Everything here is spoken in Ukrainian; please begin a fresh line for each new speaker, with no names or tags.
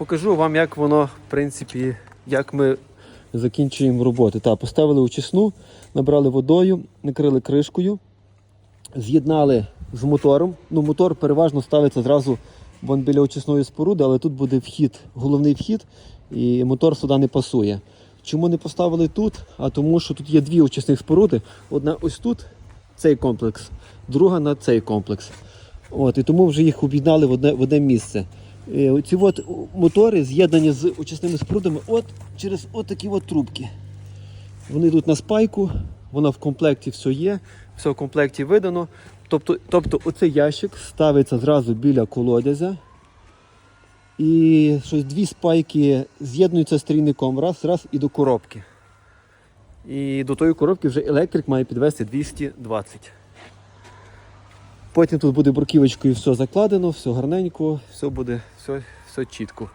покажу вам, як воно, в принципі, як ми закінчуємо роботи. Так, поставили очисну, набрали водою, накрили кришкою, з'єднали з мотором. Ну, мотор переважно ставиться зразу вон біля очисної споруди, але тут буде вхід, головний вхід, і мотор сюди не пасує. Чому не поставили тут? А тому, що тут є дві очисних споруди. Одна ось тут, цей комплекс, друга на цей комплекс. От, і тому вже їх об'єднали в одне, в одне місце. Е, Ці от мотори з'єднані з очисними спорудами от через от такі от трубки. Вони йдуть на спайку, вона в комплекті все є, все в комплекті видано. Тобто, тобто оцей ящик ставиться зразу біля колодязя. І щось дві спайки з'єднуються з трійником раз, раз і до коробки. І до тої коробки вже електрик має підвести 220. Потім тут буде бруківочкою все закладено, все гарненько, все буде все, все чітко.